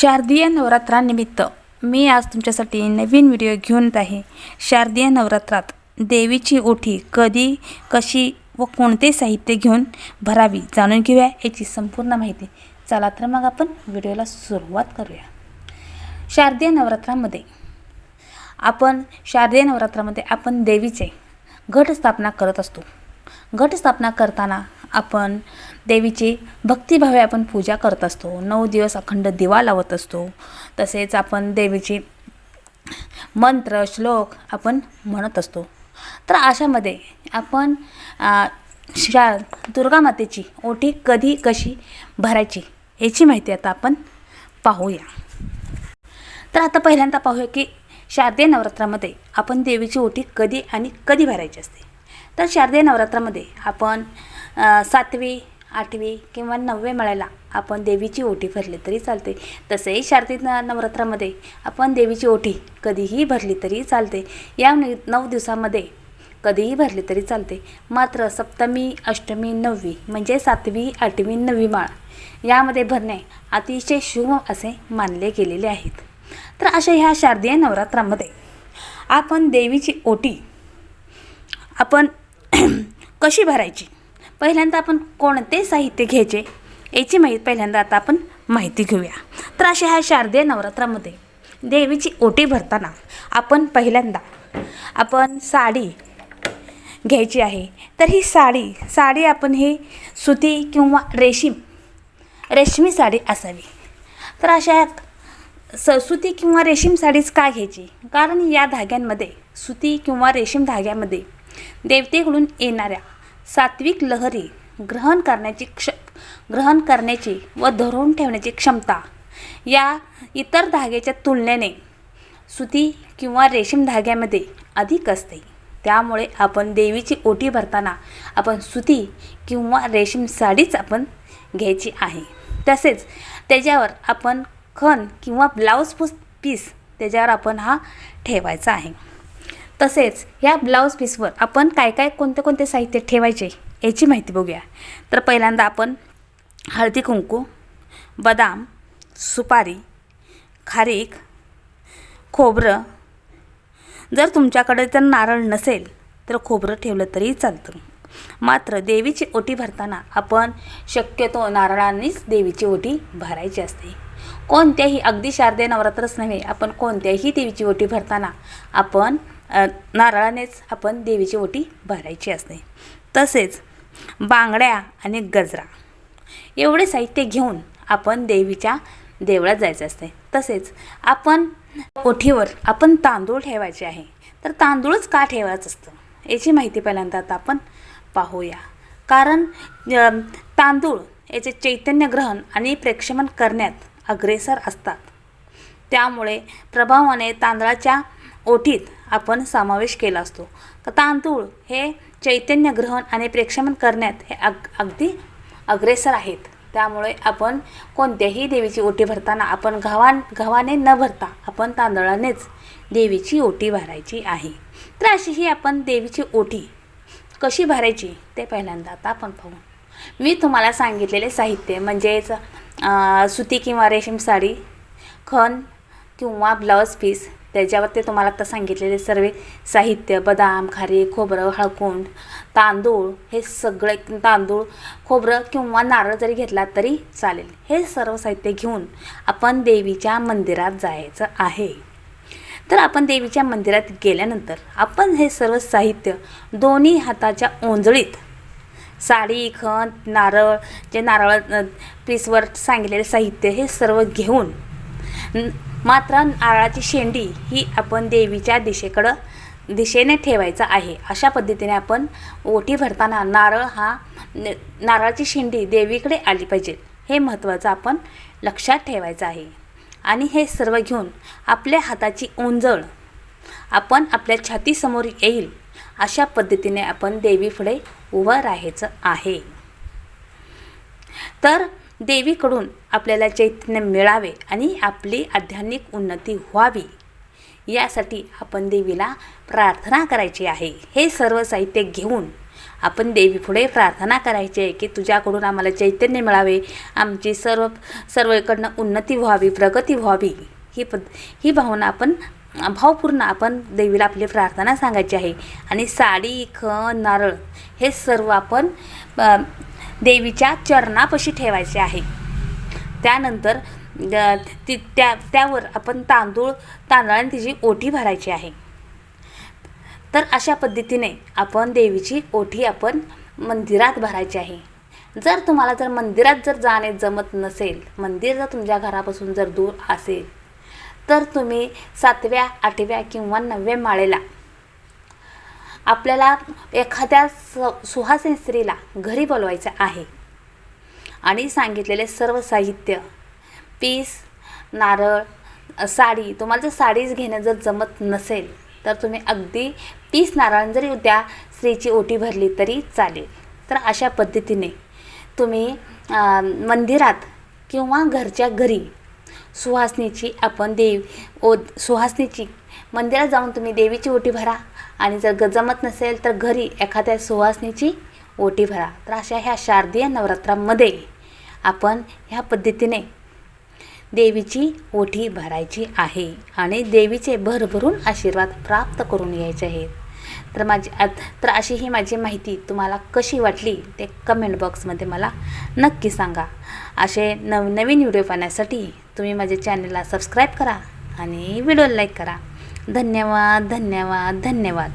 शारदीय नवरात्रानिमित्त मी आज तुमच्यासाठी नवीन व्हिडिओ घेऊन येत आहे. शारदीय नवरात्रात देवीची ओठी कधी कशी व कोणते साहित्य घेऊन भरावी जाणून घेऊया याची संपूर्ण माहिती. चला तर मग आपण व्हिडिओला सुरुवात करूया. शारदीय नवरात्रामध्ये आपण शारदीय नवरात्रामध्ये आपण देवीचे घटस्थापना करत असतो. घटस्थापना करताना आपण देवीची भक्तिभावे आपण पूजा करत असतो. नऊ दिवस अखंड दिवा लावत असतो. तसेच आपण देवीची मंत्र श्लोक आपण म्हणत असतो. तर अशामध्ये आपण शा दुर्गा मातेची ओटी कधी कशी भरायची याची माहिती आता आपण पाहूया. तर आता पहिल्यांदा पाहूया की शारदीय नवरात्रामध्ये आपण देवीची ओटी कधी आणि कधी भरायची असते. तर शारदीय नवरात्रामध्ये आपण सातवी आठवी किंवा नववे मळ्याला आपण देवीची ओटी भरली तरी चालते. तसेही शारदीय नवरात्रामध्ये आपण देवीची ओटी कधीही भरली तरी चालते. या नऊ दिवसामध्ये कधीही भरली तरी चालते. मात्र सप्तमी अष्टमी नववी म्हणजे सातवी आठवी नववी माळ यामध्ये भरणे अतिशय शुभ असे मानले गेलेले आहेत. तर अशा ह्या शारदीय नवरात्रामध्ये आपण देवीची ओटी आपण कशी भरायची? पहिल्यांदा आपण कोणते साहित्य घ्यायचे याची माहिती पहिल्यांदा आता आपण माहिती घेऊया. तर अशा ह्या शारदीय नवरात्रामध्ये देवीची ओटी भरताना आपण पहिल्यांदा आपण साडी घ्यायची आहे. तर ही साडी साडी आपण ही सुती किंवा रेशीम रेशमी साडी असावी. तर अशा स सुती किंवा रेशीम साडीच का घ्यायची? कारण या धाग्यांमध्ये सुती किंवा रेशीम धाग्यामध्ये देवतेकडून येणाऱ्या सात्विक लहरी ग्रहण करण्याची क्ष ग्रहण करण्याची व धरून ठेवण्याची क्षमता. या इतर धाग्याच्या तुलनेने सुती किंवा रेशीम धाग्यामध्ये अधिक असते. त्यामुळे आपण देवीची ओटी भरताना आपण सुती किंवा रेशीम साडीच आपण घ्यायची आहे. तसेच त्याच्यावर आपण खण किंवा ब्लाऊज पीस पीस त्याच्यावर आपण हा ठेवायचा आहे. तसेच या ब्लाऊज पीसवर आपण काय काय कोणते कोणते साहित्य ठेवायचे याची माहिती बघूया. तर पहिल्यांदा आपण हळदी कुंकू बदाम सुपारी खारीक खोबरं. जर तुमच्याकडे जर नारळ नसेल तर खोबरं ठेवलं तरी चालतं. मात्र देवीची ओटी भरताना आपण शक्यतो नारळांनीच देवीची ओटी भरायची असते. कोणत्याही अगदी शारदे नवरात्रच नव्हे आपण कोणत्याही देवीची ओटी भरताना आपण नारळानेच आपण देवीची ओटी भरायची असते. तसेच बांगड्या आणि गजरा एवढे साहित्य घेऊन आपण देवीच्या देवळात जायचं असते. तसेच आपण ओठीवर आपण तांदूळ ठेवायचे आहे. तर तांदूळच का ठेवायचं असतं? याची माहिती पहिल्यांदा आता आपण पाहूया. कारण तांदूळ याचे चैतन्य ग्रहण आणि प्रेक्षमन करण्यात अग्रेसर असतात. त्यामुळे प्रभावाने तांदळाच्या ओठीत आपण समावेश केला असतो. तर तांदूळ हे चैतन्य ग्रहण आणि प्रेक्षमन करण्यात हे अग अगदी अग्रेसर आहेत. त्यामुळे आपण कोणत्याही देवीची ओटी भरताना आपण गव्हा गव्हाने न भरता आपण तांदळानेच देवीची ओटी भरायची आहे. तर अशी ही आपण देवीची ओटी कशी भरायची ते पहिल्यांदा आता आपण पाहू. मी तुम्हाला सांगितलेले साहित्य म्हणजेच सुती किंवा रेशीम साडी खण किंवा ब्लाऊज पीस त्याच्यावर ते तुम्हाला आता सांगितलेले सर्व साहित्य बदाम खारी खोबरं हळकुंड तांदूळ हे सगळे तांदूळ खोबरं किंवा नारळ जरी घेतला तरी चालेल. हे सर्व साहित्य घेऊन आपण देवीच्या मंदिरात जायचं आहे. तर आपण देवीच्या मंदिरात गेल्यानंतर आपण हे सर्व साहित्य दोन्ही हाताच्या ओंजळीत साडी खण नारळ जे नारळ पीसवर सांगितलेले साहित्य हे सर्व घेऊन मात्र नारळाची शेंडी ही आपण देवीच्या दिशेकडं दिशेने ठेवायचा आहे. अशा पद्धतीने आपण ओटी भरताना नारळ हा न- नारळाची शेंडी देवीकडे आली पाहिजे. हे महत्त्वाचं आपण लक्षात ठेवायचं आहे. आणि हे सर्व घेऊन आपल्या हाताची ओंजळ आपण आपल्या छातीसमोर येईल अशा पद्धतीने आपण देवीपुढे उभं राहायचं आहे. तर देवीकडून आपल्याला चैतन्य मिळावे आणि आपली आध्यात्मिक उन्नती व्हावी. यासाठी आपण देवीला प्रार्थना करायची आहे. हे सर्व साहित्य घेऊन आपण देवीपुढे प्रार्थना करायची आहे की तुझ्याकडून आम्हाला चैतन्य मिळावे आमची सर्व सर्वकडनं उन्नती व्हावी प्रगती व्हावी. ही पद ही भावना आपण भावपूर्ण आपण देवीला आपली प्रार्थना सांगायची आहे. आणि साडी खण नारळ हे सर्व आपण देवीच्या चरणापाशी ठेवायचे आहे. त्यानंतर ती त्या त्यावर आपण तांदूळ तांदळाने तिची ओठी भरायची आहे. तर अशा पद्धतीने आपण देवीची ओठी आपण मंदिरात भरायची आहे. जर तुम्हाला जर मंदिरात जर जाणे जमत नसेल मंदिर जर तुमच्या घरापासून जर दूर असेल तर तुम्ही सातव्या आठव्या किंवा नवव्या माळेला आपल्याला एखाद्या स सुहासिनी स्त्रीला घरी बोलवायचं आहे. आणि सांगितलेले सर्व साहित्य पीस नारळ साडी तुम्हाला जर साडीच घेणं जर जमत नसेल तर तुम्ही अगदी पीस नारळ जरी त्या स्त्रीची ओटी भरली तरी चालेल. तर अशा पद्धतीने तुम्ही मंदिरात किंवा घरच्या घरी सुहासनीची आपण देव ओ सुहासनीची मंदिरात जाऊन तुम्ही देवीची ओटी भरा. आणि जर ग जमत नसेल तर घरी एखाद्या सुहासनीची ओटी भरा. तर अशा ह्या शारदीय नवरात्रामध्ये आपण ह्या पद्धतीने देवीची ओठी भरायची आहे आणि देवीचे भरभरून आशीर्वाद प्राप्त करून यायचे आहेत. तर माझी तर अशी ही माझी माहिती तुम्हाला कशी वाटली ते कमेंट बॉक्समध्ये मला नक्की सांगा. असे नवनवीन व्हिडिओ पाहण्यासाठी तुम्ही माझ्या चॅनलला सबस्क्राईब करा आणि व्हिडिओ लाईक करा. धन्यवाद धन्यवाद धन्यवाद.